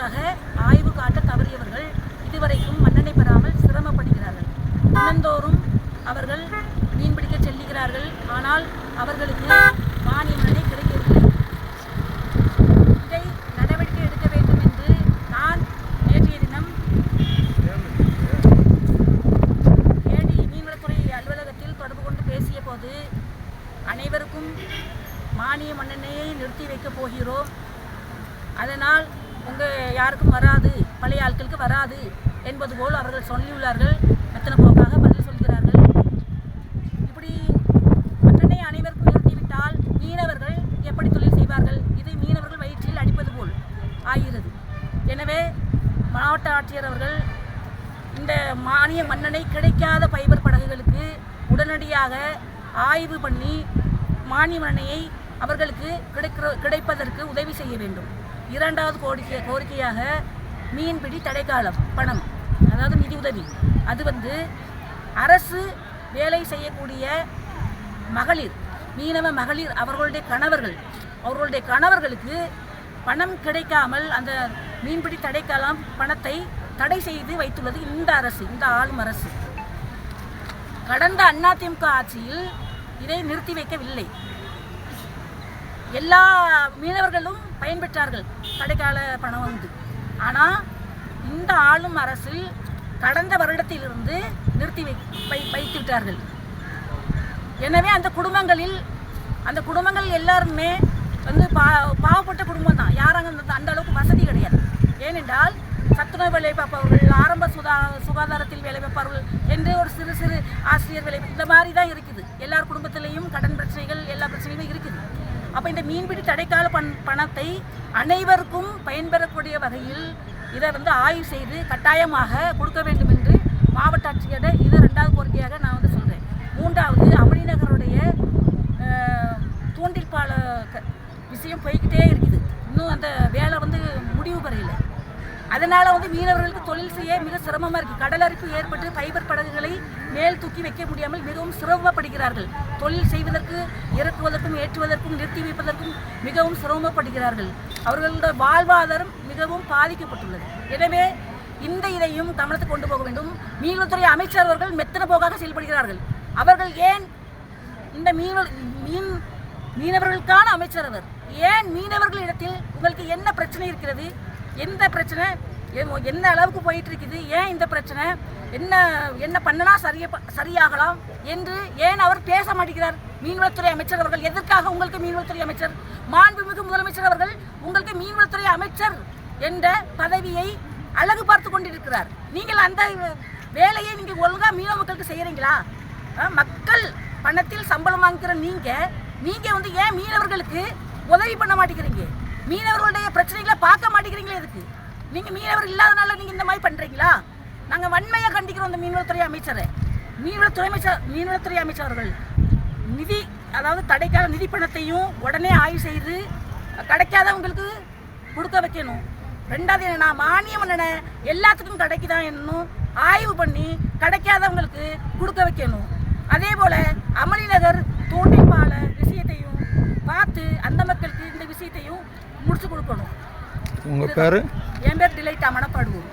அதற்காக ஆய்வு காட்ட தவறியவர்கள் இதுவரைக்கும் மன்னனை பெறாமல் சிரமப்படுகிறார்கள். தினந்தோறும் அவர்கள் மீன்பிடிக்க செல்லுகிறார்கள் ஆனால் அவர்களுக்கு மானிய மன்னனை கிடைக்கவில்லை. இதை நடவடிக்கை எடுக்க வேண்டும் என்று நான் நேற்றைய தினம் ஏடி மீன்வளத்துறை அலுவலகத்தில் தொடர்பு கொண்டு பேசிய போது அனைவருக்கும் மானிய மன்னனையை நிறுத்தி வைக்கப் போகிறோம். அதனால் உங்கள் யாருக்கும் வராது. பழைய ஆட்களுக்கு வராது என்பது போல் அவர்கள் சொல்லியுள்ளார்கள். எத்தனை போக்காக பதில் சொல்கிறார்கள். இப்படி மண்ணெண்ணெய் அனைவருக்கும் உயர்த்திவிட்டால் மீனவர்கள் எப்படி தொழில் செய்வார்கள்? இது மீனவர்கள் வயிற்றில் அடிப்பது போல் ஆகிறது. எனவே மாவட்ட ஆட்சியர் அவர்கள் இந்த மானிய மன்னனை கிடைக்காத ஃபைபர் படகுகளுக்கு உடனடியாக ஆய்வு பண்ணி மானிய மன்னனையை அவர்களுக்கு கிடைக்கிற கிடைப்பதற்கு உதவி செய்ய வேண்டும். இரண்டாவது கோரிக்கை கோரிக்கையாக மீன்பிடி தடைக்காலம் பணம் அதாவது நிதி உதவி அது வந்து அரசு வேலை செய்யக்கூடிய மகளிர் மீனவ மகளிர் அவர்களுடைய கணவர்கள் அவர்களுடைய கணவர்களுக்கு பணம் கிடைக்காமல் அந்த மீன்பிடி தடைக்காலம் பணத்தை தடை செய்து வைத்துள்ளது இந்த அரசு இந்த ஆளும் அரசு. கடந்த அதிமுக ஆட்சியில் இதை நிறுத்தி வைக்கவில்லை. எல்லா மீனவர்களும் பயன்பெற்றார்கள். கடைக்கால பணம் வந்து. ஆனால் இந்த ஆளும் அரசு கடந்த வருடத்திலிருந்து நிறுத்தி வை வைத்து விட்டார்கள். எனவே அந்த குடும்பங்களில் அந்த குடும்பங்கள் எல்லாருமே வந்து பா பாவப்பட்ட குடும்பம் தான். யாராங்க அந்த அளவுக்கு வசதி கிடையாது. ஏனென்றால் சத்துணவு வேலை பார்ப்பவர்கள் ஆரம்ப சுதா சுகாதாரத்தில் வேலை பார்ப்பவர்கள் என்று ஒரு சிறு சிறு ஆசிரியர் வேலை இந்த மாதிரி தான் இருக்குது. எல்லார் குடும்பத்திலையும் கடன் அப்போ இந்த மீன்பிடி தடைக்கால பண் பணத்தை அனைவருக்கும் பயன்பெறக்கூடிய வகையில் இதை வந்து ஆய்வு செய்து கட்டாயமாக கொடுக்க வேண்டும் என்று மாவட்ட ஆட்சியரை இது ரெண்டாவது கோரிக்கையாக நான் வந்து சொல்கிறேன் மூன்றாவது அமளிநகருடைய நகருடைய தூண்டில் பால க- விஷயம் போய்கிட்டே இருக்குது. இன்னும் அந்த வேலை வந்து முடிவு பெறையில் அதனால் வந்து மீனவர்களுக்கு தொழில் செய்ய மிக சிரமமாக இருக்குது கடலரிப்பு ஏற்பட்டு ஃபைபர் படகுகளை மேல் தூக்கி வைக்க முடியாமல் மிகவும் சிரமப்படுகிறார்கள். தொழில் செய்வதற்கு இறக்குவதற்கும் ஏற்றுவதற்கும் நிறுத்தி வைப்பதற்கும் மிகவும் சிரமப்படுகிறார்கள். அவர்களுடைய வாழ்வாதாரம் மிகவும் பாதிக்கப்பட்டுள்ளது. எனவே இந்த இதையும் கவனத்துக்கு கொண்டு போக வேண்டும். மீன்வளத்துறை அமைச்சர் அவர்கள் மெத்தன போக்காக செயல்படுகிறார்கள். அவர்கள் ஏன் இந்த மீன்வள மீன் மீனவர்களுக்கான அமைச்சர் அவர் ஏன் மீனவர்களிடத்தில் உங்களுக்கு என்ன பிரச்சனை இருக்கிறது? எந்த பிரச்சனை? எ- என்ன அளவுக்கு போயிட்டு இருக்குது ஏன் இந்த பிரச்சனை? என்ன என்ன பண்ணனா சரிய சரியாகலாம்? என்று ஏன் அவர் பேச மாட்டேங்கிறார்? மீன்வளத்துறை அமைச்சர் அவர்கள் எதற்காக உங்களுக்கு மீன்வளத்துறை அமைச்சர்? மாண்புமிகு முதலமைச்சர் அவர்கள் உங்களுக்கு மீன்வளத்துறை அமைச்சர் என்ற பதவியை அழகு பார்த்து கொண்டிருக்கிறார். நீங்கள் அந்த வேலையை நீங்கள் ஒழுங்காக மீனவ மக்களுக்கு செய்கிறீங்களா மக்கள் பணத்தில் சம்பளம் வாங்கிக்கிற நீங்கள் நீங்கள் வந்து ஏன் மீனவர்களுக்கு உதவி பண்ண மாட்டேங்கிறீங்க? மீனவர்களுடைய பிரச்சனைகளை பார்க்க மாட்டேங்கிறீங்களே எதுக்கு? நீங்கள் மீனவர் இல்லாதனால நீங்கள் இந்த மாதிரி பண்ணுறீங்களா நாங்கள் வன்மையாக கண்டிக்கிறோம் இந்த மீன்வளத்துறை அமைச்சரை. மீன்வளத்துறை அமைச்சர் மீன்வளத்துறை அமைச்சர்கள் நிதி அதாவது தடைக்கால நிதி பணத்தையும் உடனே ஆய்வு செய்து கிடைக்காதவங்களுக்கு கொடுக்க வைக்கணும். ரெண்டாவது என்னென்னா மானியம் என்னென்ன? எல்லாத்துக்கும் கிடைக்குதா என்னும் ஆய்வு பண்ணி கிடைக்காதவங்களுக்கு கொடுக்க வைக்கணும். அதே போல் அமளிநகர் தூண்டில் பால விஷயத்தையும் பார்த்து அந்த கொடுக்கணும். உங்கள் பேர்? என் பேர் டிலைட்டா மனப்பாடுவோம்